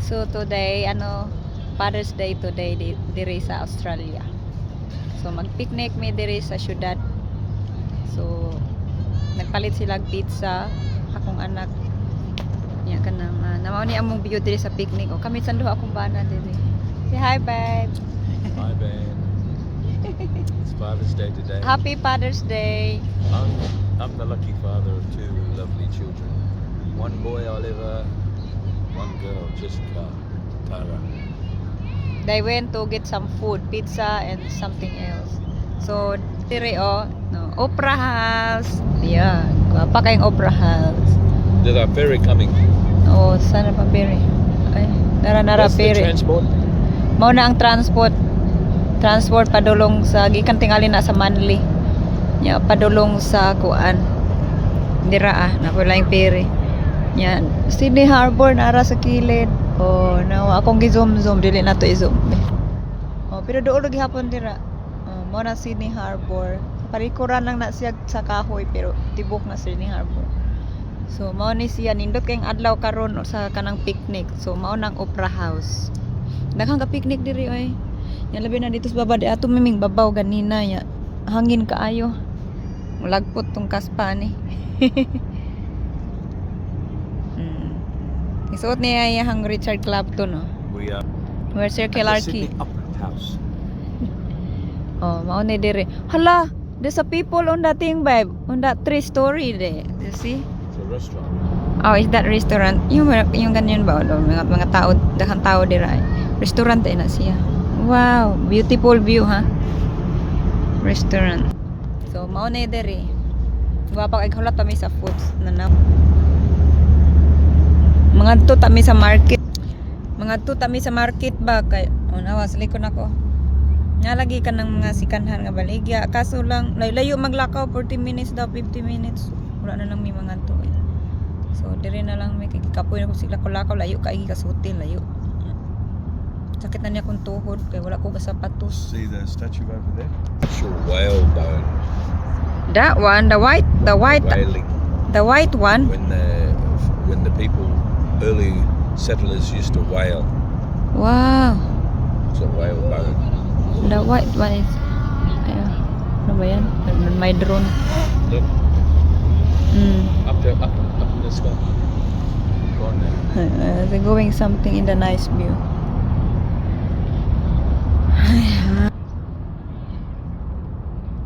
So today, ano, Father's Day today di, diri sa Australia. So mag-picnic mi diri sa syudad. So nagpalit sila og pizza akong anak. Ya kanang uh, namao ni among view diri sa picnic. O kami sa duha akong bana diri. Say hi, babe. Hi, Ben. it's Father's Day today. Happy Father's Day. I'm, I'm the lucky father of two lovely children. One boy, Oliver. One girl, Jessica. Tara. They went to get some food, pizza and something else. So, diri oh, no, Opera House. Yan. Guwapa kayong Opera House. There's a ferry coming. Oh, sana pa pere. Ay, nara nara That's the pere. transport. Mao na ang transport. Transport padulong sa gikan tingali na sa Manly. Ya, padulong sa kuan. Dira ah, na po lang pere. Yan. Sydney Harbor nara sa kilid. Oh, nawa akong gi-zoom zoom dili na to i-zoom. Oh, pero doon lagi hapon dira. Oh, mao na Sydney Harbor. Parikuran lang na siya sa kahoy pero tibok na Sydney Harbor. So mao ni siya nindot kayong adlaw karon sa kanang picnic. So mao nang Opera House. Daghang ka picnic diri oy. Yan labi na dito sa baba ato miming babaw ganina ya. Hangin kaayo. Lagpot tong kaspa ni. mm. Isuot niya yung Richard Clapton no. We are Where's the Kelarki? Sydney Opera House. Oh, mao ni dire. Hala, there's a people on that thing, babe. On that three story there. You see? It's a restaurant. Oh, is that restaurant? Yung, yung ganyan ba? O, mga, mga tao, daghang tao dira. ay. Restaurant eh na siya. Wow, beautiful view ha. Restaurant. So, mao na diri. Guwapa kay hulat kami sa foods na na. Mga to tami sa market. Mga to tami sa market ba kay oh, nawas likod nako. Nga lagi ka ng mga sikanhan nga baligya. Kaso lang, lay- layo maglakaw 40 minutes daw, 50 minutes. Wala na lang may mga to eh. So, dire na lang may kikapoy na kung sila kulakaw, layo ka kasuti, layo. Sakit na niya kung tuhod, kaya wala ko sapatos. See the statue over there? Actual whale bone. That one, the white, the white, Whaling. the white one. When the when the people early settlers used to whale. Wow, It's a whale bone. the white one is, ayun, ano ba yan? May drone. Look Mm. up there, up, up in the sky. Go on there. Uh, they're going something in the nice view.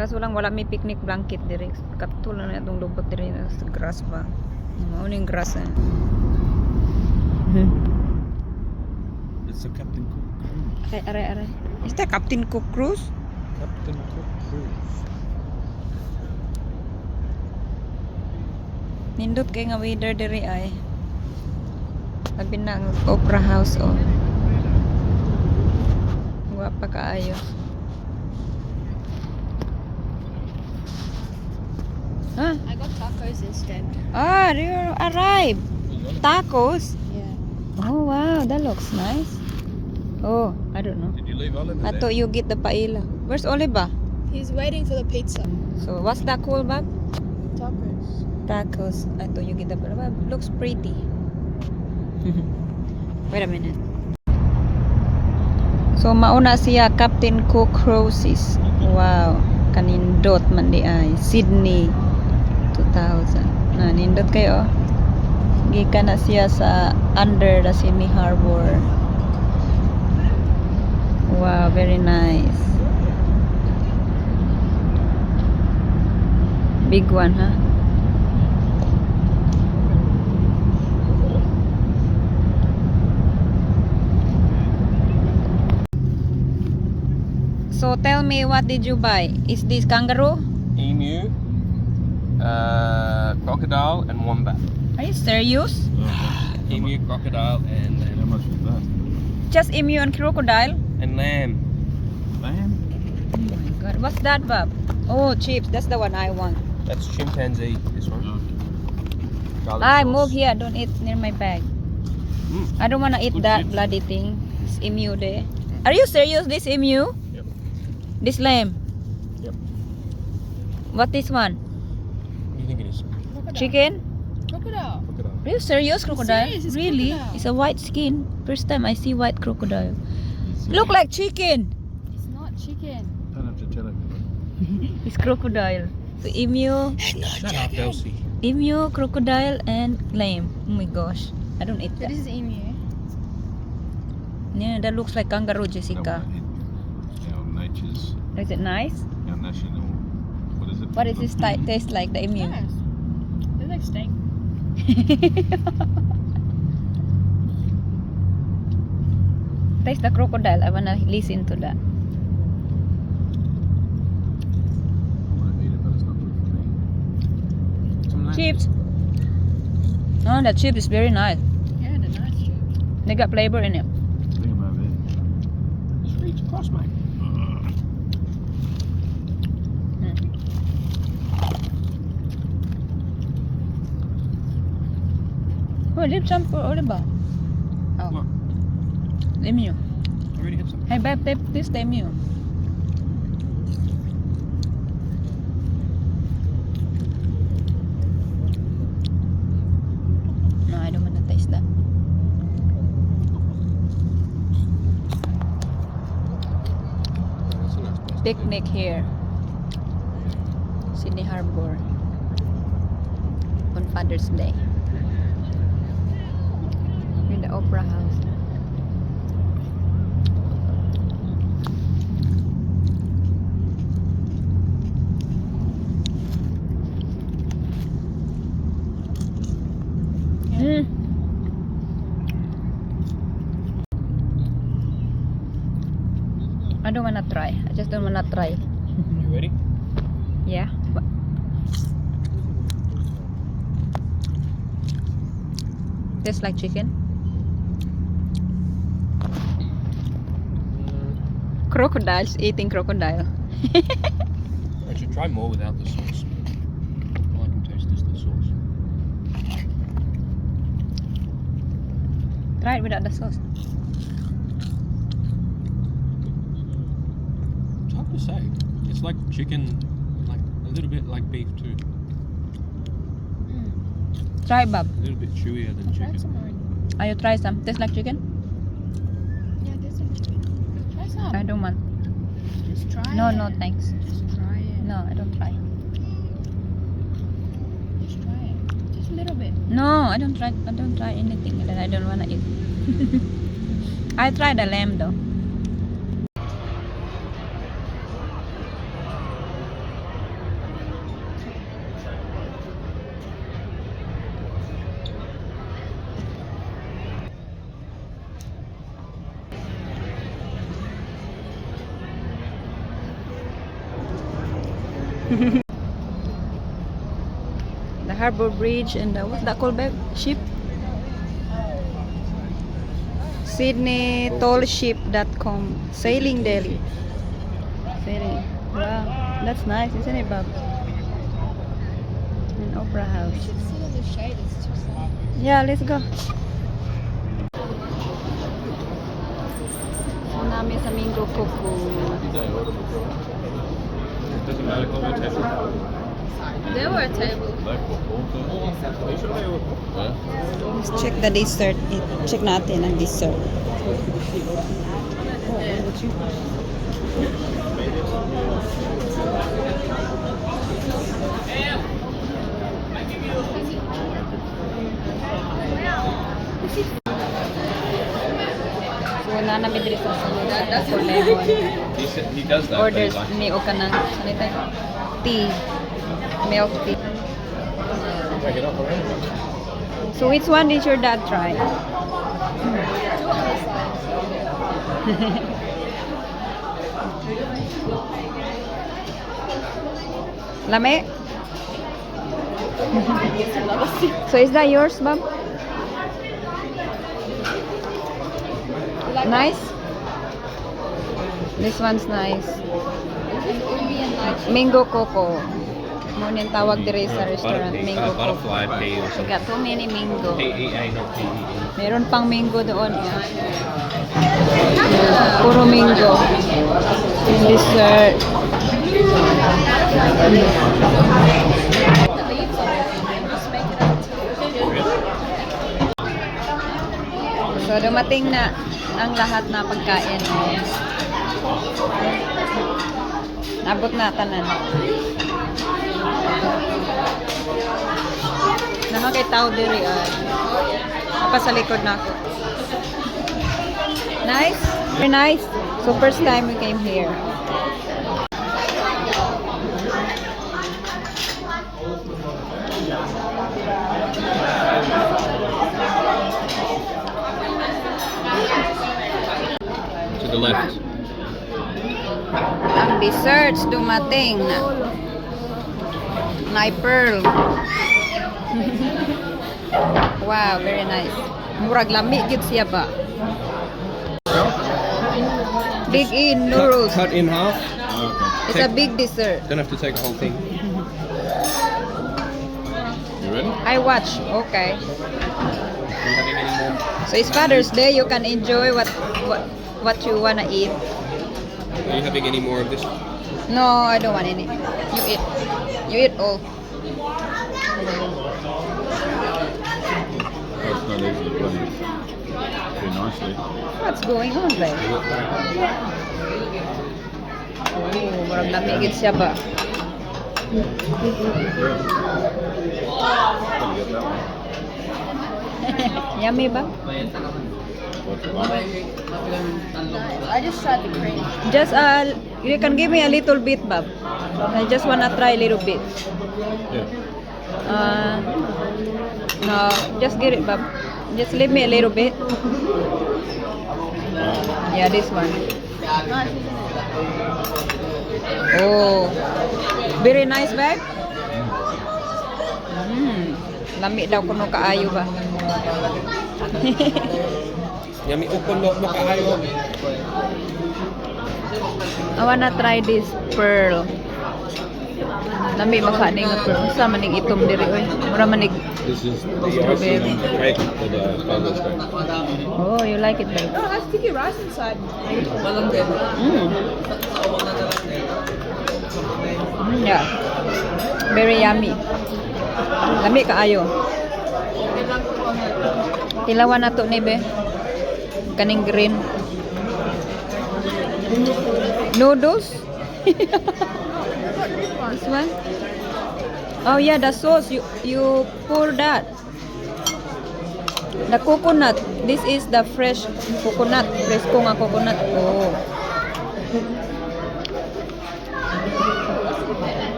Kaso lang wala may picnic blanket dire. Katulad na itong lubot dire sa grass ba. Mao ning grass eh. It's a Captain Cook cruise. Aray, aray, aray. Is that Captain Cook Cruise? Captain Cook cruise. Nindot kay nga weather dire ay. Labi na ang Opera House oh. Wa pa kaayo. Huh? I got tacos instead. Ah, you arrived. Tacos. Oh wow, that looks nice. Oh, I don't know. Did you leave Oliver I there? thought you get the paella. Where's Oliva? He's waiting for the pizza. So what's that called, Bob? Tacos. Tacos. I thought you get the paella. Looks pretty. Wait a minute. So mauna siya Captain Cook Cruises. Wow, kanindot man di ay. Sydney 2000. Na nindot kayo. Gikan na siya sa under the Sydney Harbor. Wow, very nice. Big one, huh? So tell me what did you buy? Is this kangaroo? emu, uh, crocodile, and wombat. Are you serious? Emu, crocodile, and How much was that? Just emu and crocodile? and lamb. Lamb? Oh my god. What's that, Bob? Oh, chips. That's the one I want. That's chimpanzee. This one. Garlic I sauce. move here. Don't eat near my bag. Mm. I don't wanna eat Good that chips. bloody thing. It's emu there. Are you serious? This emu? Yep. This lamb? Yep. What this one? What do you think it is? Crocodile. Chicken? Crocodile. Crocodile. Are you serious crocodile? serious, it's really? crocodile. It's a white skin. First time I see white crocodile. Look like chicken. It's not chicken. Don't have to tell him. It's crocodile. So emu, Shut up, Elsie. emu, crocodile, and lamb. Oh my gosh, I don't eat So that. this is emu. Eh? Yeah, that looks like kangaroo, Jessica. Our nature's, Is it nice? our national, what is it? What does this ti- taste like? The emu. Nice. They like steak. Taste the crocodile. I wanna listen to that. Chips. Oh, that chip is very nice. Yeah, the nice chip. They got flavor in it. Mate. Lip sample. Ano ba? Oh. What? I already had some. Hey, babe, taste this. No, I don't wanna taste that. That's a nice place. Picnic here. Sydney Harbor. On Father's Day. In Opera House. Mm. I don't wanna try. I just don't wanna try. You ready? Yeah. But tastes like chicken. Crocodiles eating crocodile. I should try more without the sauce. All I can taste is the sauce. Try it without the sauce. It's hard to say. It's like chicken, like a little bit like beef too. Try it, Bob. A little bit chewier than Try chicken. Are you try some? Tastes like chicken? Yeah, this is chicken. Try some. I don't want. Just try No, it. no, thanks. Just try it. No, I don't try. Just try it. Just a little bit. No, I don't try. I don't try anything that I don't wanna eat. I tried the lamb though. The harbor bridge and the what's that called babe? Ship? SydneyTallShip.com Sailing Daily. Sailing. Wow, that's nice, isn't it, Bob? An opera We house. should sit in the shade. It's too sad. Yeah, let's go. So, namin sa Mingo Coco. Doesn't matter, call me a There were a table. Let's check the dessert. Check natin ang dessert. So, wala na sa sunod sa Lemon. He, does that. Orders ni o ka ng ano ito? tea. Milk tea. Take it up already. So which one did your dad try? Lame? so is that yours, Bob? Nice? This one's nice. Mango Coco. Mo ning tawag dire sa restaurant, Mango butterfly pea or We something. got too many mango. P-E-A, not P-E-E. Meron pang mango doon. Yeah. Puro mango. Dessert. So, dumating na ang lahat na pagkain. Nabot na tanan. Namakay tao diri ay. Apa sa likod na ako. Nice? Very nice. So first time we came here. To the left. Ang desserts dumating na. Nai pearl. wow, very nice. Murag lami gid siya ba? Big in noodles. Cut, cut in half. It's a big dessert. Don't have to take the whole thing. You ready? I watch. Okay. Are you having any more? So it's Father's Day. You can enjoy what what what you wanna eat. Are you having any more of this? No, I don't want any. You eat. You eat all. That's not easy, bloody. Very nicely. What's going on there? Oh, murag namigit siya ba? Yummy ba? I just tried the cream. Just uh, you can give me a little bit, Bob. I just wanna try a little bit. Yeah. Uh, no, just get it, Bob. Just leave me a little bit. Yeah, this one. Oh, very nice bag. Mm. Lami daw kuno kaayo ba? Yummy. Open no, no kaayo. I wanna try this pearl. Lami maka ning pearl. Sa maning itom diri oy. Mura manig. This is the Strawberry. cake for the Father's Day. Oh, you like it, babe? Oh, has sticky rice inside. Mm. Mm, yeah. Very yummy. Lami kaayo. Tilawan na to ni be. Kaning green. Noodles? this one? Oh yeah, the sauce you you pour that. The coconut. This is the fresh coconut. Fresco nga coconut. Oh.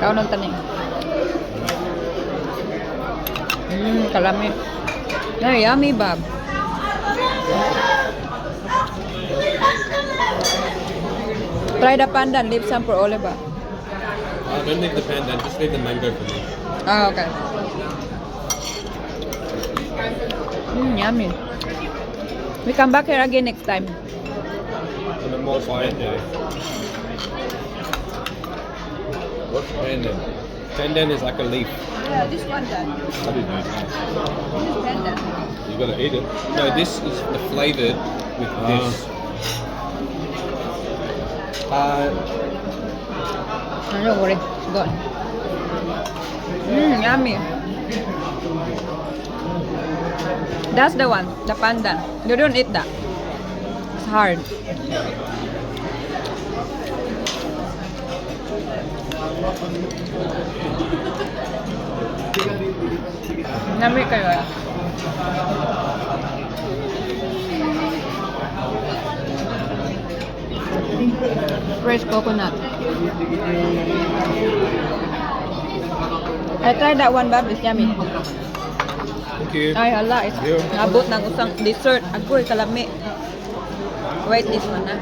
Kau nang taning. Mmm, kalami. Very yummy, Bob. Try the pandan. Leave some for Oliver. Uh, don't leave the pandan. Just leave the mango for me. Oh, okay. Mmm, yummy. We come back here again next time. I'm a more pandan. What's pandan? Pandan is like a leaf. Yeah, this one done. I didn't know. This is panda. You gotta eat it. No, this is the flavored with Ah. this. Uh, No, don't worry. Go on. Mmm, yummy. That's the one, the pandan. You don't eat that. It's hard. Nami kayo ah. Fresh coconut. I tried that one, Bob. It's yummy. thank you. Ay, hala. It's Yeah. ng usang dessert. Agoy, kalami. Wait, this one na.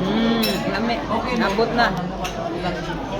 Mmm, lami. Nabot na. Gracias.